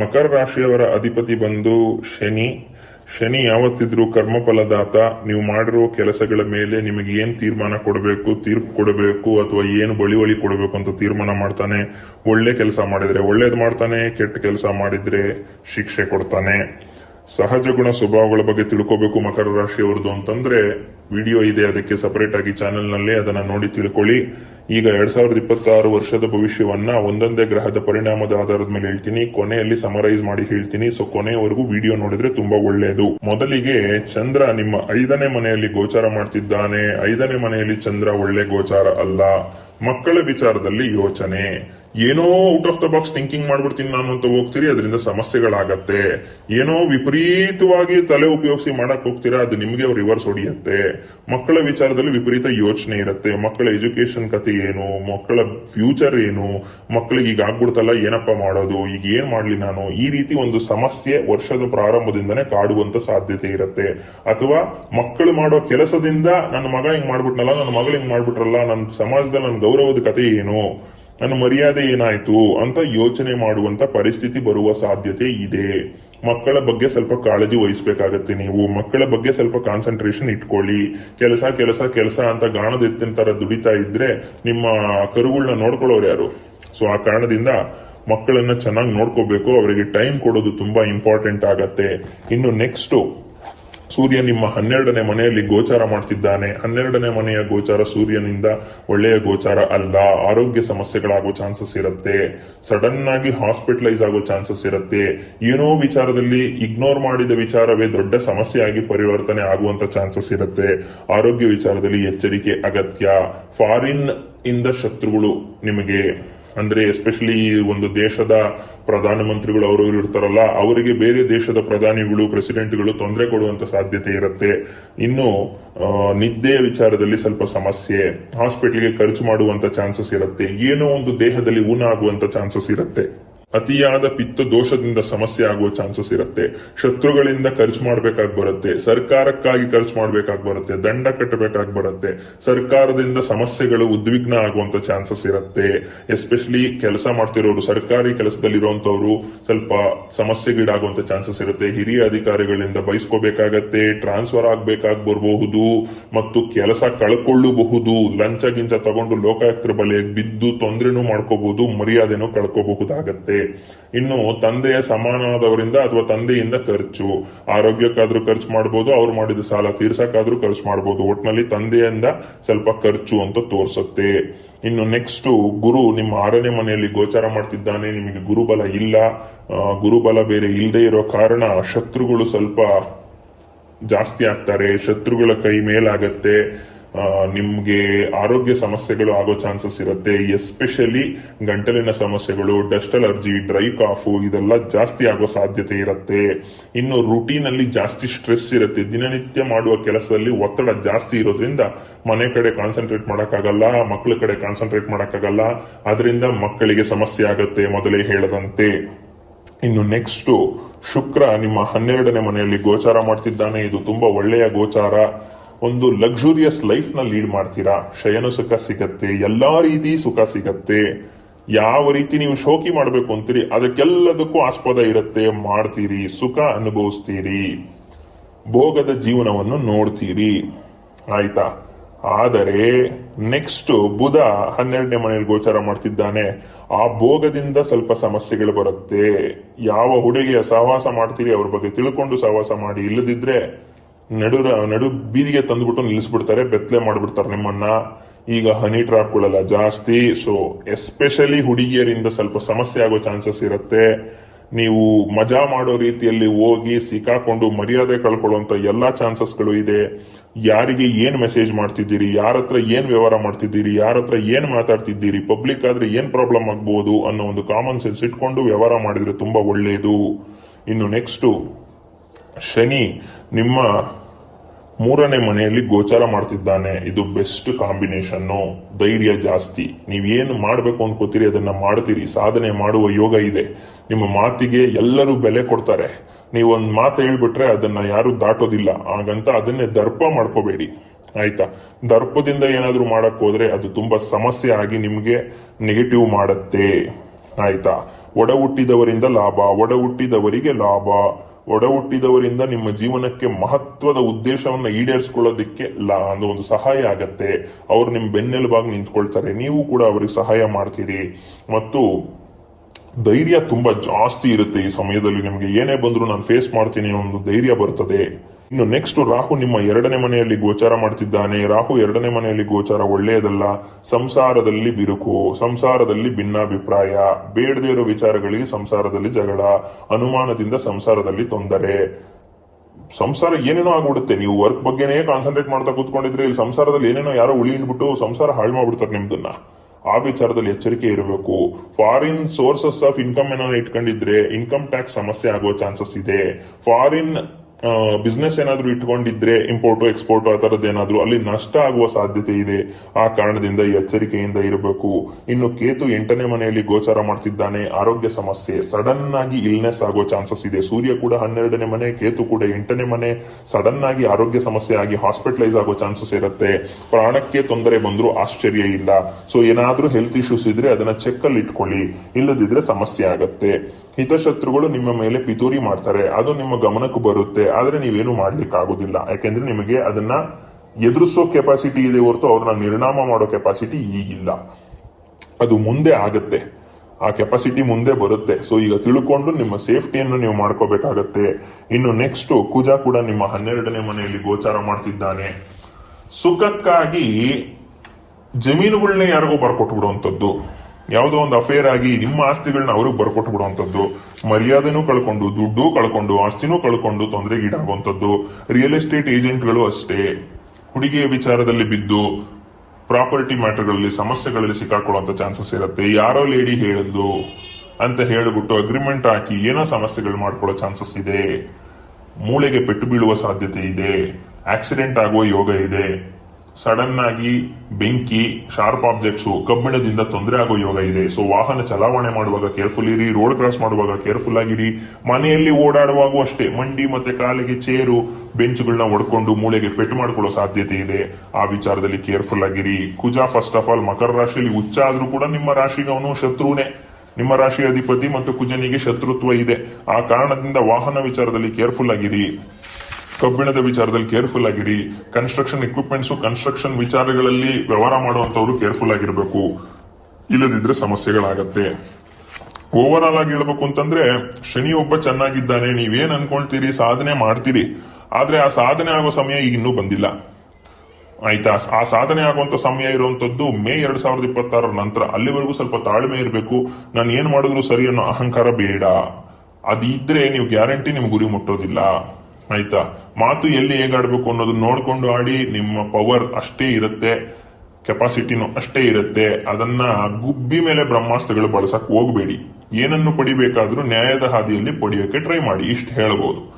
ಮಕರ ರಾಶಿಯವರ ಅಧಿಪತಿ ಬಂದು ಶನಿ. ಶನಿ ಯಾವತ್ತಿದ್ರೂ ಕರ್ಮಫಲದಾತ, ನೀವು ಮಾಡಿರೋ ಕೆಲಸಗಳ ಮೇಲೆ ನಿಮಗೆ ಏನ್ ತೀರ್ಮಾನ ಕೊಡಬೇಕು, ತೀರ್ಪು ಕೊಡಬೇಕು, ಅಥವಾ ಏನು ಬಳಿ ಬಳಿ ಕೊಡಬೇಕು ಅಂತ ತೀರ್ಮಾನ ಮಾಡ್ತಾನೆ. ಒಳ್ಳೆ ಕೆಲಸ ಮಾಡಿದ್ರೆ ಒಳ್ಳೇದು ಮಾಡ್ತಾನೆ, ಕೆಟ್ಟ ಕೆಲಸ ಮಾಡಿದ್ರೆ ಶಿಕ್ಷೆ ಕೊಡ್ತಾನೆ. ಸಹಜ ಗುಣ ಸ್ವಭಾವಗಳ ಬಗ್ಗೆ ತಿಳ್ಕೋಬೇಕು ಮಕರ ರಾಶಿಯವರದು ಅಂತಂದ್ರೆ, ವಿಡಿಯೋ ಇದೆ, ಅದಕ್ಕೆ ಸಪರೇಟ್ ಆಗಿ ಚಾನೆಲ್ನಲ್ಲಿ ಅದನ್ನ ನೋಡಿ ತಿಳ್ಕೊಳ್ಳಿ. ಈಗ ಎರಡ್ ಸಾವಿರದ ಇಪ್ಪತ್ತಾರು ವರ್ಷದ ಭವಿಷ್ಯವನ್ನ ಒಂದೊಂದೇ ಗ್ರಹದ ಪರಿಣಾಮದ ಆಧಾರದ ಮೇಲೆ ಹೇಳ್ತೀನಿ. ಕೊನೆಯಲ್ಲಿ ಸಮರೈಸ್ ಮಾಡಿ ಹೇಳ್ತೀನಿ. ಸೊ ಕೊನೆಯವರೆಗೂ ವಿಡಿಯೋ ನೋಡಿದ್ರೆ ತುಂಬಾ ಒಳ್ಳೆಯದು ಮೊದಲಿಗೆ ಚಂದ್ರ ನಿಮ್ಮ ಐದನೇ ಮನೆಯಲ್ಲಿ ಗೋಚಾರ ಮಾಡ್ತಿದ್ದಾನೆ. ಐದನೇ ಮನೆಯಲ್ಲಿ ಚಂದ್ರ ಒಳ್ಳೆ ಗೋಚಾರ ಅಲ್ಲ. ಮಕ್ಕಳ ವಿಚಾರದಲ್ಲಿ ಯೋಚನೆ. ಏನೋ out of the box thinking ಮಾಡ್ಬಿಡ್ತೀನಿ ನಾನು ಅಂತ ಹೋಗ್ತೀರಿ, ಅದರಿಂದ ಸಮಸ್ಯೆಗಳಾಗತ್ತೆ. ಏನೋ ವಿಪರೀತವಾಗಿ ತಲೆ ಉಪಯೋಗಿಸಿ ಮಾಡಕ್ ಹೋಗ್ತೀರಾ, ಅದು ನಿಮಗೆ ರಿವರ್ಸ್ ಹೊಡಿಯತ್ತೆ. ಮಕ್ಕಳ ವಿಚಾರದಲ್ಲಿ ವಿಪರೀತ ಯೋಚನೆ ಇರುತ್ತೆ. ಮಕ್ಕಳ ಎಜುಕೇಶನ್ ಕತೆ ಏನು? ಮಕ್ಕಳ ಫ್ಯೂಚರ್ ಏನು? ಮಕ್ಕಳಿಗೆ ಈಗ ಆಗ್ಬಿಡ್ತಲ್ಲ, ಏನಪ್ಪ ಮಾಡೋದು? ಈಗ ಏನ್ ಮಾಡ್ಲಿ ನಾನು? ಈ ರೀತಿ ಒಂದು ಸಮಸ್ಯೆ ವರ್ಷದ ಪ್ರಾರಂಭದಿಂದನೇ ಕಾಡುವಂತ ಸಾಧ್ಯತೆ ಇರುತ್ತೆ. ಅಥವಾ ಮಕ್ಕಳು ಮಾಡೋ ಕೆಲಸದಿಂದ ನನ್ನ ಮಗ ಹಿಂಗ್ ಮಾಡ್ಬಿಟ್ನಲ್ಲ, ನನ್ನ ಮಗಳು ಹಿಂಗ್ ಮಾಡ್ಬಿಟ್ರಲ್ಲ ನನ್ನ ಸಮಾಜದ ನನ್ನ ಗೌರವದ ಕತೆ ಏನು? ನನ್ನ ಮರ್ಯಾದೆ ಏನಾಯ್ತು ಅಂತ ಯೋಚನೆ ಮಾಡುವಂತ ಪರಿಸ್ಥಿತಿ ಬರುವ ಸಾಧ್ಯತೆ ಇದೆ. ಮಕ್ಕಳ ಬಗ್ಗೆ ಸ್ವಲ್ಪ ಕಾಳಜಿ ವಹಿಸ್ಬೇಕಾಗತ್ತೆ ನೀವು. ಮಕ್ಕಳ ಬಗ್ಗೆ ಸ್ವಲ್ಪ ಕಾನ್ಸಂಟ್ರೇಷನ್ ಇಟ್ಕೊಳ್ಳಿ. ಕೆಲಸ ಕೆಲಸ ಕೆಲಸ ಅಂತ ಗಾಣದ ತರ ದುಡಿತಾ ಇದ್ರೆ ನಿಮ್ಮ ಕರುಗಳನ್ನ ನೋಡ್ಕೊಳ್ಳೋರು ಯಾರು? ಸೊ ಆ ಕಾರಣದಿಂದ ಮಕ್ಕಳನ್ನ ಚೆನ್ನಾಗಿ ನೋಡ್ಕೋಬೇಕು. ಅವರಿಗೆ ಟೈಮ್ ಕೊಡೋದು ತುಂಬಾ ಇಂಪಾರ್ಟೆಂಟ್ ಆಗತ್ತೆ. ಇನ್ನು ನೆಕ್ಸ್ಟ್ ಸೂರ್ಯ ನಿಮ್ಮ ಹನ್ನೆರಡನೇ ಮನೆಯಲ್ಲಿ ಗೋಚಾರ ಮಾಡ್ತಿದ್ದಾನೆ. ಹನ್ನೆರಡನೇ ಮನೆಯ ಗೋಚಾರ ಸೂರ್ಯನಿಂದ ಒಳ್ಳೆಯ ಗೋಚಾರ ಅಲ್ಲ. ಆರೋಗ್ಯ ಸಮಸ್ಯೆಗಳಾಗೋ ಚಾನ್ಸಸ್ ಇರುತ್ತೆ. ಸಡನ್ ಆಗಿ ಹಾಸ್ಪಿಟಲೈಸ್ ಆಗೋ ಚಾನ್ಸಸ್ ಇರುತ್ತೆ. ಏನೋ ವಿಚಾರದಲ್ಲಿ ಇಗ್ನೋರ್ ಮಾಡಿದ ವಿಚಾರವೇ ದೊಡ್ಡ ಸಮಸ್ಯೆಯಾಗಿ ಪರಿವರ್ತನೆ ಆಗುವಂತ ಚಾನ್ಸಸ್ ಇರುತ್ತೆ. ಆರೋಗ್ಯ ವಿಚಾರದಲ್ಲಿ ಎಚ್ಚರಿಕೆ ಅಗತ್ಯ. ಫಾರಿನ್ ಇಂದ ಶತ್ರುಗಳು ನಿಮಗೆ ಅಂದ್ರೆ ಎಸ್ಪೆಷಲಿ ಒಂದು ದೇಶದ ಪ್ರಧಾನಮಂತ್ರಿಗಳು ಅವರು ಇರ್ತಾರಲ್ಲ, ಅವರಿಗೆ ಬೇರೆ ದೇಶದ ಪ್ರಧಾನಿಗಳು ಪ್ರೆಸಿಡೆಂಟ್ಗಳು ತೊಂದರೆ ಕೊಡುವಂತ ಸಾಧ್ಯತೆ ಇರುತ್ತೆ. ಇನ್ನು ನಿದ್ದೆ ವಿಚಾರದಲ್ಲಿ ಸ್ವಲ್ಪ ಸಮಸ್ಯೆ ಹಾಸ್ಪಿಟಲ್ಗೆ ಖರ್ಚು ಮಾಡುವಂತ ಚಾನ್ಸಸ್ ಇರುತ್ತೆ. ಏನೋ ಒಂದು ದೇಹದಲ್ಲಿ ಊನ ಆಗುವಂತ ಚಾನ್ಸಸ್ ಇರುತ್ತೆ. ಅತಿಯಾದ ಪಿತ್ತ ದೋಷದಿಂದ ಸಮಸ್ಯೆ ಆಗುವ ಚಾನ್ಸಸ್ ಇರುತ್ತೆ. ಶತ್ರುಗಳಿಂದ ಖರ್ಚು ಮಾಡಬೇಕಾಗಿ ಬರುತ್ತೆ. ಸರ್ಕಾರಕ್ಕಾಗಿ ಖರ್ಚು ಮಾಡಬೇಕಾಗಿ ಬರುತ್ತೆ. ದಂಡ ಕಟ್ಟಬೇಕಾಗಿ ಬರುತ್ತೆ. ಸರ್ಕಾರದಿಂದ ಸಮಸ್ಯೆಗಳು ಉದ್ವಿಗ್ನ ಆಗುವಂತ ಚಾನ್ಸಸ್ ಇರುತ್ತೆ. ಎಸ್ಪೆಷಲಿ ಕೆಲಸ ಮಾಡ್ತಿರೋರು, ಸರ್ಕಾರಿ ಕೆಲಸದಲ್ಲಿರುವಂತವ್ರು ಸ್ವಲ್ಪ ಸಮಸ್ಯೆಗೀಡಾಗುವಂತ ಚಾನ್ಸಸ್ ಇರುತ್ತೆ. ಹಿರಿಯ ಅಧಿಕಾರಿಗಳಿಂದ ಬಯಸ್ಕೋಬೇಕಾಗತ್ತೆ, ಟ್ರಾನ್ಸ್ಫರ್ ಆಗಬೇಕಾಗಿ ಬರಬಹುದು ಮತ್ತು ಕೆಲಸ ಕಳ್ಕೊಳ್ಳಬಹುದು. ಲಂಚ ಗಿಂಚ ತಗೊಂಡು ಲೋಕಾಯುಕ್ತರ ಬಲೆಗೆ ಬಿದ್ದು ತೊಂದರೆನೂ ಮಾಡ್ಕೋಬಹುದು, ಮರ್ಯಾದೆನೂ ಕಳ್ಕೋಬಹುದಾಗತ್ತೆ. ಇನ್ನು ತಂದೆಯ ಸಮಾನವಾದವರಿಂದ ಅಥವಾ ತಂದೆಯಿಂದ ಖರ್ಚು, ಆರೋಗ್ಯಕ್ಕಾದ್ರೂ ಖರ್ಚು ಮಾಡಬಹುದು ಅವ್ರು ಮಾಡಿದ ಸಾಲ ತೀರ್ಸಕ್ಕಾದ್ರೂ ಖರ್ಚು ಮಾಡಬಹುದು ಒಟ್ನಲ್ಲಿ ತಂದೆಯಿಂದ ಸ್ವಲ್ಪ ಖರ್ಚು ಅಂತ ತೋರ್ಸುತ್ತೆ. ಇನ್ನು ನೆಕ್ಸ್ಟ್ ಗುರು ನಿಮ್ಮ ಆರನೇ ಮನೆಯಲ್ಲಿ ಗೋಚಾರ ಮಾಡ್ತಿದ್ದಾನೆ, ನಿಮಗೆ ಗುರುಬಲ ಇಲ್ಲ. ಗುರುಬಲ ಬೇರೆ ಇಲ್ಲದೆ ಇರೋ ಕಾರಣ ಶತ್ರುಗಳು ಸ್ವಲ್ಪ ಜಾಸ್ತಿ ಆಗ್ತಾರೆ, ಶತ್ರುಗಳ ಕೈ ಮೇಲಾಗತ್ತೆ. ನಿಮ್ಗೆ ಆರೋಗ್ಯ ಸಮಸ್ಯೆಗಳು ಆಗೋ ಚಾನ್ಸಸ್ ಇರುತ್ತೆ. ಎಸ್ಪೆಷಲಿ ಗಂಟಲಿನ ಸಮಸ್ಯೆಗಳು ಡಸ್ಟ್ ಅಲರ್ಜಿ ಡ್ರೈ ಕಾಫು ಇದೆಲ್ಲ ಜಾಸ್ತಿ ಆಗೋ ಸಾಧ್ಯತೆ ಇರುತ್ತೆ. ಇನ್ನು ರುಟೀನ್ ಅಲ್ಲಿ ಜಾಸ್ತಿ ಸ್ಟ್ರೆಸ್ ಇರುತ್ತೆ. ದಿನನಿತ್ಯ ಮಾಡುವ ಕೆಲಸದಲ್ಲಿ ಒತ್ತಡ ಜಾಸ್ತಿ ಇರೋದ್ರಿಂದ ಮನೆ ಕಡೆ ಕಾನ್ಸಂಟ್ರೇಟ್ ಮಾಡೋಕ್ಕಾಗಲ್ಲ ಮಕ್ಕಳ ಕಡೆ ಕಾನ್ಸಂಟ್ರೇಟ್ ಮಾಡೋಕ್ಕಾಗಲ್ಲ. ಅದರಿಂದ ಮಕ್ಕಳಿಗೆ ಸಮಸ್ಯೆ ಆಗುತ್ತೆ ಮೊದಲೇ ಹೇಳದಂತೆ. ಇನ್ನು ನೆಕ್ಸ್ಟ್ ಶುಕ್ರ ನಿಮ್ಮ ಹನ್ನೆರಡನೇ ಮನೆಯಲ್ಲಿ ಗೋಚಾರ ಮಾಡ್ತಿದ್ದಾನೆ. ಇದು ತುಂಬಾ ಒಳ್ಳೆಯ ಗೋಚಾರ. ಒಂದು ಲಕ್ಸುರಿಯಸ್ ಲೈಫ್ನ ಲೀಡ್ ಮಾಡ್ತೀರಾ? ಶಯನ ಸುಖ ಸಿಗತ್ತೆ, ಎಲ್ಲಾ ರೀತಿ ಸುಖ ಸಿಗತ್ತೆ. ಯಾವ ರೀತಿ ನೀವು ಶೋಕಿ ಮಾಡಬೇಕು ಅಂತೀರಿ, ಅದಕ್ಕೆಲ್ಲದಕ್ಕೂ ಆಸ್ಪದ ಇರುತ್ತೆ. ಮಾಡ್ತೀರಿ, ಸುಖ ಅನುಭವಿಸ್ತೀರಿ. ಭೋಗದ ಜೀವನವನ್ನು ನೋಡ್ತೀರಿ. ಆಯ್ತಾ? ಆದರೆ ನೆಕ್ಸ್ಟ್ ಬುಧ ಹನ್ನೆರಡನೇ ಮನೆಯಲ್ಲಿ ಗೋಚಾರ ಮಾಡ್ತಿದ್ದಾನೆ. ಆ ಭೋಗದಿಂದ ಸ್ವಲ್ಪ ಸಮಸ್ಯೆಗಳು ಬರುತ್ತೆ. ಯಾವ ಹುಡುಗಿಯ ಸಹವಾಸ ಮಾಡ್ತೀರಿ, ಅವ್ರ ಬಗ್ಗೆ ತಿಳ್ಕೊಂಡು ಸಹವಾಸ ಮಾಡಿ. ಇಲ್ಲದಿದ್ರೆ ನಡು ನಡು ಬೀದಿಗೆ ತಂದ್ಬಿಟ್ಟು ನಿಲ್ಲಿಸ್ಬಿಡ್ತಾರೆ, ಬೆತ್ತಲೆ ಮಾಡ್ಬಿಡ್ತಾರೆ ನಿಮ್ಮನ್ನ. ಈಗ ಹನಿ ಟ್ರಾಪ್ಗಳೆಲ್ಲ ಜಾಸ್ತಿ ಸೊ ಎಸ್ಪೆಷಲಿ ಹುಡುಗಿಯರಿಂದ ಸ್ವಲ್ಪ ಸಮಸ್ಯೆ ಆಗೋ ಚಾನ್ಸಸ್ ಇರುತ್ತೆ. ನೀವು ಮಜಾ ಮಾಡೋ ರೀತಿಯಲ್ಲಿ ಹೋಗಿ ಸಿಕ್ಕಾಕೊಂಡು ಮರ್ಯಾದೆ ಕಳ್ಕೊಳ್ಳುವಂತ ಎಲ್ಲಾ ಚಾನ್ಸಸ್ಗಳು ಇದೆ. ಯಾರಿಗೆ ಏನ್ ಮೆಸೇಜ್ ಮಾಡ್ತಿದ್ದೀರಿ, ಯಾರ ಹತ್ರ ಏನ್ ವ್ಯವಹಾರ ಮಾಡ್ತಿದ್ದೀರಿ, ಯಾರ ಹತ್ರ ಏನ್ ಮಾತಾಡ್ತಿದ್ದೀರಿ ಪಬ್ಲಿಕ್ ಆದ್ರೆ ಏನ್ ಪ್ರಾಬ್ಲಮ್ ಆಗ್ಬಹುದು ಅನ್ನೋ ಒಂದು ಕಾಮನ್ ಸೆನ್ಸ್ ಇಟ್ಕೊಂಡು ವ್ಯವಹಾರ ಮಾಡಿದ್ರೆ ತುಂಬಾ ಒಳ್ಳೆಯದು ಇನ್ನು ನೆಕ್ಸ್ಟ್ ಶನಿ, ನಿಮ್ಮ ಮೂರನೇ ಮನೆಯಲ್ಲಿ ಗೋಚಾರ ಮಾಡ್ತಿದ್ದಾನೆ. ಇದು ಬೆಸ್ಟ್ ಕಾಂಬಿನೇಷನ್ ಧೈರ್ಯ ಜಾಸ್ತಿ. ನೀವೇನು ಮಾಡಬೇಕು ಅನ್ಕೋತೀರಿ, ಅದನ್ನ ಮಾಡ್ತೀರಿ. ಸಾಧನೆ ಮಾಡುವ ಯೋಗ ಇದೆ. ನಿಮ್ಮ ಮಾತಿಗೆ ಎಲ್ಲರೂ ಬೆಲೆ ಕೊಡ್ತಾರೆ. ನೀವೊಂದ್ ಮಾತು ಹೇಳ್ಬಿಟ್ರೆ ಅದನ್ನ ಯಾರು ದಾಟೋದಿಲ್ಲ. ಹಾಗಂತ ಅದನ್ನೇ ದರ್ಪ ಮಾಡ್ಕೋಬೇಡಿ. ಆಯ್ತಾ? ದರ್ಪದಿಂದ ಏನಾದ್ರೂ ಮಾಡಕ್ ಹೋದ್ರೆ ಅದು ತುಂಬಾ ಸಮಸ್ಯೆ ಆಗಿ ನಿಮ್ಗೆ ನೆಗೆಟಿವ್ ಮಾಡತ್ತೆ. ಆಯ್ತಾ? ಒಡ ಹುಟ್ಟಿದವರಿಂದ ಲಾಭ ಒಡ ಹುಟ್ಟಿದವರಿಗೆ ಲಾಭ. ಒಡ ಹುಟ್ಟಿದವರಿಂದ ನಿಮ್ಮ ಜೀವನಕ್ಕೆ ಮಹತ್ವದ ಉದ್ದೇಶವನ್ನ ಈಡೇರಿಸಿಕೊಳ್ಳೋದಕ್ಕೆ ಅಂದ್ರೆ ಒಂದು ಸಹಾಯ ಆಗತ್ತೆ. ಅವರು ನಿಮ್ಮ ಬೆನ್ನೆಲುಬಾಗಿ ನಿಂತ್ಕೊಳ್ತಾರೆ. ನೀವು ಕೂಡ ಅವರಿಗೆ ಸಹಾಯ ಮಾಡ್ತೀರಿ. ಮತ್ತು ಧೈರ್ಯ ತುಂಬಾ ಜಾಸ್ತಿ ಇರುತ್ತೆ ಈ ಸಮಯದಲ್ಲಿ ನಿಮಗೆ. ಏನೇ ಬಂದರೂ ನಾನು ಫೇಸ್ ಮಾಡ್ತೀನಿ ಒಂದು ಧೈರ್ಯ ಬರ್ತದೆ. ಇನ್ನು ನೆಕ್ಸ್ಟ್ ರಾಹು ನಿಮ್ಮ ಎರಡನೇ ಮನೆಯಲ್ಲಿ ಗೋಚಾರ ಮಾಡ್ತಿದ್ದಾನೆ. ರಾಹು ಎರಡನೇ ಮನೆಯಲ್ಲಿ ಗೋಚಾರ ಒಳ್ಳೆಯದಲ್ಲ. ಸಂಸಾರದಲ್ಲಿ ಬಿರುಕು, ಸಂಸಾರದಲ್ಲಿ ಭಿನ್ನಾಭಿಪ್ರಾಯ. ಬೇಡದೇ ಇರೋ ವಿಚಾರಗಳಿಗೆ ಸಂಸಾರದಲ್ಲಿ ಜಗಳ, ಅನುಮಾನದಿಂದ ಸಂಸಾರದಲ್ಲಿ ತೊಂದರೆ. ಸಂಸಾರ ಏನೇನೋ ಆಗ್ಬಿಡುತ್ತೆ. ನೀವು ವರ್ಕ್ ಬಗ್ಗೆನೇ ಕಾನ್ಸಂಟ್ರೇಟ್ ಮಾಡ್ತಾ ಕೂತ್ಕೊಂಡಿದ್ರೆ ಇಲ್ಲಿ ಸಂಸಾರದಲ್ಲಿ ಏನೇನೋ ಯಾರೋ ಉಳಿದ್ಬಿಟ್ಟು ಸಂಸಾರ ಹಾಳು ಮಾಡ್ಬಿಡ್ತಾರೆ ನಿಮ್ದನ್ನ. ಆ ವಿಚಾರದಲ್ಲಿ ಎಚ್ಚರಿಕೆ ಇರಬೇಕು. ಫಾರಿನ್ ಸೋರ್ಸಸ್ ಆಫ್ ಇನ್ಕಮ್ ಏನೋ ಇಟ್ಕೊಂಡಿದ್ರೆ ಇನ್ಕಮ್ ಟ್ಯಾಕ್ಸ್ ಸಮಸ್ಯೆ ಆಗೋ ಚಾನ್ಸಸ್ ಇದೆ. ಫಾರಿನ್ ಬಿಸ್ನೆಸ್ ಏನಾದ್ರೂ ಇಟ್ಕೊಂಡಿದ್ರೆ ಇಂಪೋರ್ಟು ಎಕ್ಸ್ಪೋರ್ಟ್ ಆ ತರದ್ದು ಏನಾದ್ರೂ ಅಲ್ಲಿ ನಷ್ಟ ಆಗುವ ಸಾಧ್ಯತೆ ಇದೆ. ಆ ಕಾರಣದಿಂದ ಈ ಎಚ್ಚರಿಕೆಯಿಂದ ಇರಬೇಕು. ಇನ್ನು ಕೇತು ಎಂಟನೇ ಮನೆಯಲ್ಲಿ ಗೋಚಾರ ಮಾಡ್ತಿದ್ದಾನೆ. ಆರೋಗ್ಯ ಸಮಸ್ಯೆ. ಸಡನ್ ಆಗಿ ಇಲ್ನೆಸ್ ಆಗೋ ಚಾನ್ಸಸ್ ಇದೆ. ಸೂರ್ಯ ಕೂಡ ಹನ್ನೆರಡನೇ ಮನೆ, ಕೇತು ಕೂಡ ಎಂಟನೇ ಮನೆ. ಸಡನ್ ಆಗಿ ಆರೋಗ್ಯ ಸಮಸ್ಯೆ ಆಗಿ ಹಾಸ್ಪಿಟಲೈಸ್ ಆಗೋ ಚಾನ್ಸಸ್ ಇರುತ್ತೆ. ಪ್ರಾಣಕ್ಕೆ ತೊಂದರೆ ಬಂದರೂ ಆಶ್ಚರ್ಯ ಇಲ್ಲ. ಸೊ ಏನಾದರೂ ಹೆಲ್ತ್ ಇಶ್ಯೂಸ್ ಇದ್ರೆ ಅದನ್ನ ಚೆಕ್ ಅಲ್ಲಿ ಇಟ್ಕೊಳ್ಳಿ. ಇಲ್ಲದಿದ್ರೆ ಸಮಸ್ಯೆ ಆಗತ್ತೆ. ಹಿತಶತ್ರುಗಳು ನಿಮ್ಮ ಮೇಲೆ ಪಿತೂರಿ ಮಾಡ್ತಾರೆ. ಅದು ನಿಮ್ಮ ಗಮನಕ್ಕೆ ಬರುತ್ತೆ. ಆದ್ರೆ ನೀವೇನು ಮಾಡ್ಲಿಕ್ಕೆ ಆಗುದಿಲ್ಲ ಯಾಕೆಂದ್ರೆ ನಿಮಗೆ ಅದನ್ನ ಎದುರಿಸೋ ಕೆಪಾಸಿಟಿ ಇದೆ ಹೊರತು ಅವ್ರನ್ನ ನಿರ್ಣಾಮ ಮಾಡೋ ಕೆಪಾಸಿಟಿ ಈಗಿಲ್ಲ. ಅದು ಮುಂದೆ ಆಗತ್ತೆ. ಆ ಕೆಪಾಸಿಟಿ ಮುಂದೆ ಬರುತ್ತೆ. ಸೊ ಈಗ ತಿಳ್ಕೊಂಡು ನಿಮ್ಮ ಸೇಫ್ಟಿಯನ್ನು ನೀವು ಮಾಡ್ಕೋಬೇಕಾಗತ್ತೆ. ಇನ್ನು ನೆಕ್ಸ್ಟ್ ಕುಜಾ ಕೂಡ ನಿಮ್ಮ ಹನ್ನೆರಡನೇ ಮನೆಯಲ್ಲಿ ಗೋಚಾರ ಮಾಡ್ತಿದ್ದಾನೆ. ಸುಖಕ್ಕಾಗಿ ಜಮೀನುಗಳನ್ನೇ ಯಾರಿಗೂ ಬರ್ಕೊಟ್ಟು ಬಿಡುವಂಥದ್ದು ಯಾವುದೋ ಒಂದು ಅಫೇರ್ ಆಗಿ ನಿಮ್ಮ ಆಸ್ತಿಗಳನ್ನ ಅವ್ರಿಗೆ ಬರ್ಕೊಟ್ಟು ಬಿಡುವಂಥದ್ದು, ಮರ್ಯಾದೆನೂ ಕಳ್ಕೊಂಡು, ದುಡ್ಡು ಕಳ್ಕೊಂಡು, ಆಸ್ತಿನೂ ಕಳ್ಕೊಂಡು ತೊಂದರೆಗೀಡಾಗುವಂಥದ್ದು ರಿಯಲ್ ಎಸ್ಟೇಟ್ ಏಜೆಂಟ್ಗಳು ಅಷ್ಟೇ. ಹುಡುಗಿಯ ವಿಚಾರದಲ್ಲಿ ಬಿದ್ದು ಪ್ರಾಪರ್ಟಿ ಮ್ಯಾಟರ್ಗಳಲ್ಲಿ ಸಮಸ್ಯೆಗಳಲ್ಲಿ ಸಿಕ್ಕಾಕೊಳ್ಳುವಂಥ ಚಾನ್ಸಸ್ ಇರುತ್ತೆ. ಯಾರೋ ಲೇಡಿ ಹೇಳಿದ್ಲು ಅಂತ ಹೇಳಿಬಿಟ್ಟು ಅಗ್ರಿಮೆಂಟ್ ಹಾಕಿ ಏನೋ ಸಮಸ್ಯೆಗಳು ಮಾಡ್ಕೊಳ್ಳೋ ಚಾನ್ಸಸ್ ಇದೆ. ಮೂಳೆಗೆ ಪೆಟ್ಟು ಬೀಳುವ ಸಾಧ್ಯತೆ ಇದೆ. ಆಕ್ಸಿಡೆಂಟ್ ಆಗುವ ಯೋಗ ಇದೆ. ಸಡನ್ ಆಗಿ ಬೆಂಕಿ ಶಾರ್ಪ್ ಆಬ್ಜೆಕ್ಟ್ಸ್ ಕಬ್ಬಿಣದಿಂದ ತೊಂದರೆ ಆಗೋ ಯೋಗ ಇದೆ. ಸೊ ವಾಹನ ಚಲಾವಣೆ ಮಾಡುವಾಗ ಕೇರ್ಫುಲ್ ಇರಿ ರೋಡ್ ಕ್ರಾಸ್ ಮಾಡುವಾಗ ಕೇರ್ಫುಲ್ ಆಗಿರಿ. ಮನೆಯಲ್ಲಿ ಓಡಾಡುವಾಗ ಅಷ್ಟೇ, ಮಂಡಿ ಮತ್ತೆ ಕಾಲಿಗೆ ಚೇರು ಬೆಂಚುಗಳನ್ನ ಒಡ್ಕೊಂಡು ಮೂಳೆಗೆ ಪೆಟ್ಟು ಮಾಡ್ಕೊಳ್ಳೋ ಸಾಧ್ಯತೆ ಇದೆ. ಆ ವಿಚಾರದಲ್ಲಿ ಕೇರ್ಫುಲ್ ಆಗಿರಿ. ಕುಜಾ ಫಸ್ಟ್ ಆಫ್ ಆಲ್ ಮಕರ ರಾಶಿಯಲ್ಲಿ ಉಚ್ಚ ಆದ್ರೂ ಕೂಡ ನಿಮ್ಮ ರಾಶಿಗೆ ಅವನು ಶತ್ರುನೇ. ನಿಮ್ಮ ರಾಶಿ ಅಧಿಪತಿ ಮತ್ತು ಕುಜನಿಗೆ ಶತ್ರುತ್ವ ಇದೆ. ಆ ಕಾರಣದಿಂದ ವಾಹನ ವಿಚಾರದಲ್ಲಿ ಕೇರ್ಫುಲ್ ಆಗಿರಿ. ಕಬ್ಬಿಣದ ವಿಚಾರದಲ್ಲಿ ಕೇರ್ಫುಲ್ ಆಗಿರಿ. ಕನ್ಸ್ಟ್ರಕ್ಷನ್ ಇಕ್ವಿಪ್ಮೆಂಟ್ಸ್ ಕನ್ಸ್ಟ್ರಕ್ಷನ್ ವಿಚಾರಗಳಲ್ಲಿ ವ್ಯವಹಾರ ಮಾಡುವಂತವ್ರು ಕೇರ್ಫುಲ್ ಆಗಿರಬೇಕು. ಇಲ್ಲದಿದ್ರೆ ಸಮಸ್ಯೆಗಳಾಗತ್ತೆ. ಓವರ್ ಆಲ್ ಆಗಿ ಹೇಳ್ಬೇಕು ಅಂತಂದ್ರೆ, ಶನಿ ಒಬ್ಬ ಚೆನ್ನಾಗಿದ್ದಾನೆ, ನೀವೇನ್ ಅನ್ಕೊಳ್ತೀರಿ, ಸಾಧನೆ ಮಾಡ್ತೀರಿ. ಆದ್ರೆ ಆ ಸಾಧನೆ ಆಗೋ ಸಮಯ ಈಗ ಇನ್ನೂ ಬಂದಿಲ್ಲ. ಆಯ್ತಾ? ಆ ಸಾಧನೆ ಆಗುವಂತ ಸಮಯ ಇರುವಂತದ್ದು ಮೇ ಎರಡ್ ಸಾವಿರದ ಇಪ್ಪತ್ತಾರ ನಂತರ. ಅಲ್ಲಿವರೆಗೂ ಸ್ವಲ್ಪ ತಾಳ್ಮೆ ಇರಬೇಕು. ನಾನು ಏನ್ ಮಾಡಿದ್ರು ಸರಿ ಅನ್ನೋ ಅಹಂಕಾರ ಬೇಡ. ಅದಿದ್ರೆ ನೀವು ಗ್ಯಾರಂಟಿ ನಿಮ್ ಗುರಿ ಮುಟ್ಟೋದಿಲ್ಲ. ಆಯ್ತಾ? ಮಾತು ಎಲ್ಲಿ ಹೇಗಾಡ್ಬೇಕು ಅನ್ನೋದನ್ನ ನೋಡ್ಕೊಂಡು ಆಡಿ, ನಿಮ್ಮ ಪವರ್ ಅಷ್ಟೇ ಇರುತ್ತೆ ಕೆಪಾಸಿಟಿನೂ ಅಷ್ಟೇ ಇರುತ್ತೆ. ಅದನ್ನ ಗುಬ್ಬಿ ಮೇಲೆ ಬ್ರಹ್ಮಾಸ್ತ್ರಗಳು ಬಳಸಕ್ ಹೋಗಬೇಡಿ. ಏನನ್ನು ಪಡಿಬೇಕಾದ್ರೂ ನ್ಯಾಯದ ಹಾದಿಯಲ್ಲಿ ಪಡೆಯೋಕೆ ಟ್ರೈ ಮಾಡಿ. ಇಷ್ಟು ಹೇಳ್ಬೋದು.